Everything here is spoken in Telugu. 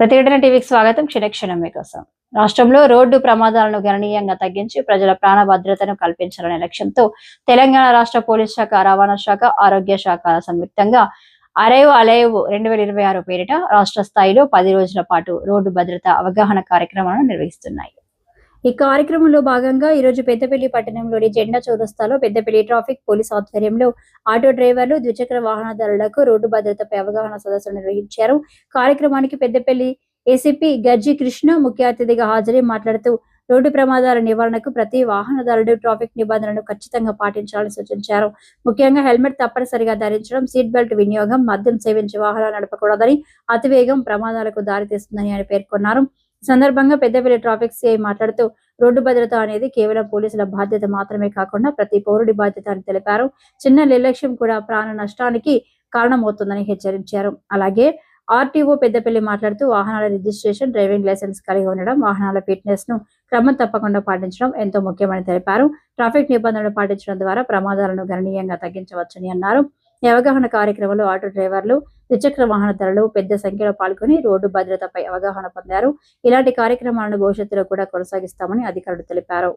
ప్రతిఘటన టీవీకి స్వాగతం. క్షణక్షణం మీకోసం. రాష్ట్రంలో రోడ్డు ప్రమాదాలను గణనీయంగా తగ్గించి ప్రజల ప్రాణ భద్రతను కల్పించాలనే లక్ష్యంతో తెలంగాణ రాష్ట్ర పోలీస్ శాఖ రవాణా శాఖ ఆరోగ్య శాఖ సంయుక్తంగా అరేవ్ అలైవ్ రెండు వేల ఇరవై ఆరు పేరిట రాష్ట్ర స్థాయిలో పది రోజుల పాటు రోడ్డు భద్రత అవగాహన కార్యక్రమాలను నిర్వహిస్తున్నాయి. ఈ కార్యక్రమంలో భాగంగా ఈ రోజు పెద్దపల్లి పట్టణంలోని జెండా చౌరస్తాలో పెద్దపల్లి ట్రాఫిక్ పోలీస్ ఆధ్వర్యంలో ఆటో డ్రైవర్లు ద్విచక్ర వాహనదారులకు రోడ్డు భద్రతపై అవగాహన సదస్సులు నిర్వహించారు. కార్యక్రమానికి పెద్దపల్లి ఏసీపీ గర్జి కృష్ణ ముఖ్య అతిథిగా హాజరై మాట్లాడుతూ రోడ్డు ప్రమాదాల నివారణకు ప్రతి వాహనదారుడు ట్రాఫిక్ నిబంధనలను ఖచ్చితంగా పాటించాలని సూచించారు. ముఖ్యంగా హెల్మెట్ తప్పనిసరిగా ధరించడం సీట్ బెల్ట్ వినియోగం మద్యం సేవించి వాహనాలు నడపకూడదని అతివేగం ప్రమాదాలకు దారితీస్తుందని ఆయన పేర్కొన్నారు. సందర్భంగా పెద్దపల్లి ట్రాఫిక్ సిఐ మాట్లాడుతూ రోడ్డు భద్రత అనేది కేవలం పోలీసుల బాధ్యత మాత్రమే కాకుండా ప్రతి పౌరుడి బాధ్యత అని తెలిపారు. చిన్న నిర్లక్ష్యం కూడా ప్రాణ నష్టానికి కారణమవుతుందని హెచ్చరించారు. అలాగే ఆర్టీఓ పెద్దపల్లి మాట్లాడుతూ వాహనాల రిజిస్ట్రేషన్ డ్రైవింగ్ లైసెన్స్ కలిగి ఉండడం వాహనాల ఫిట్నెస్ను క్రమం తప్పకుండా పాటించడం ఎంతో ముఖ్యమని తెలిపారు. ట్రాఫిక్ నిబంధనలు పాటించడం ద్వారా ప్రమాదాలను గణనీయంగా తగ్గించవచ్చని అన్నారు. ఈ అవగాహన కార్యక్రమంలో ఆటో డ్రైవర్లు ద్విచక్ర వాహనదారులు పెద్ద సంఖ్యలో పాల్గొని రోడ్డు భద్రతపై అవగాహన పొందారు. ఇలాంటి కార్యక్రమాలను భవిష్యత్తులో కూడా కొనసాగిస్తామని అధికారులు తెలిపారు.